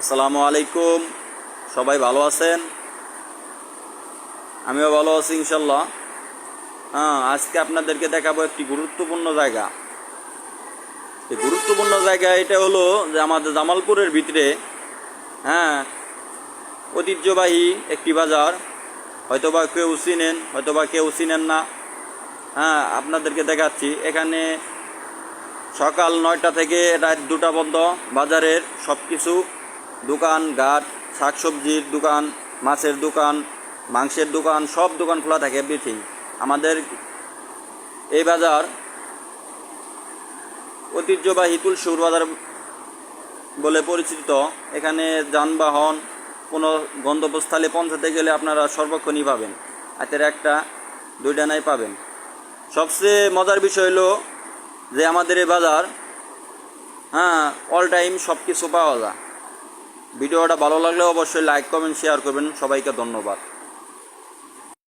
আসসালামু আলাইকুম। সবাই ভালো আছেন? আমিও ভালো আছি ইনশাল্লাহ হ্যাঁ আজকে আপনাদেরকে দেখাবো একটি গুরুত্বপূর্ণ জায়গা। এই গুরুত্বপূর্ণ জায়গা এটা হলো যে আমাদের জামালপুরের ভিতরে হ্যাঁ ঐতিহ্যবাহী একটি বাজার। হয়তোবা কেউ চিনেন, হয়তোবা কেউ চিনেন না। হ্যাঁ আপনাদেরকে দেখাচ্ছি। এখানে সকাল নয়টা থেকে রাত দুটা পর্যন্ত বাজারের সব কিছু দোকান, ঘাট, শাকসবজির দোকান, মাছের দোকান, মাংসের দোকান, সব দোকান খোলা থাকে এভরিথিং আমাদের এই বাজার ঐতিহ্যবাহী তুলসুর বাজার বলে পরিচিত। এখানে যানবাহন, কোনো গন্তব্যস্থলে পৌঁছাতে গেলে আপনারা সর্বক্ষণই পাবেন। হাতের একটা, দুইটা নাই পাবেন। সবচেয়ে মজার বিষয় হলো যে আমাদের এই বাজার হ্যাঁ অল টাইম সব কিছু পাওয়া যায়। ভিডিওটা ভালো লাগলে অবশ্যই লাইক কমেন্ট শেয়ার করবেন। সবাইকে ধন্যবাদ।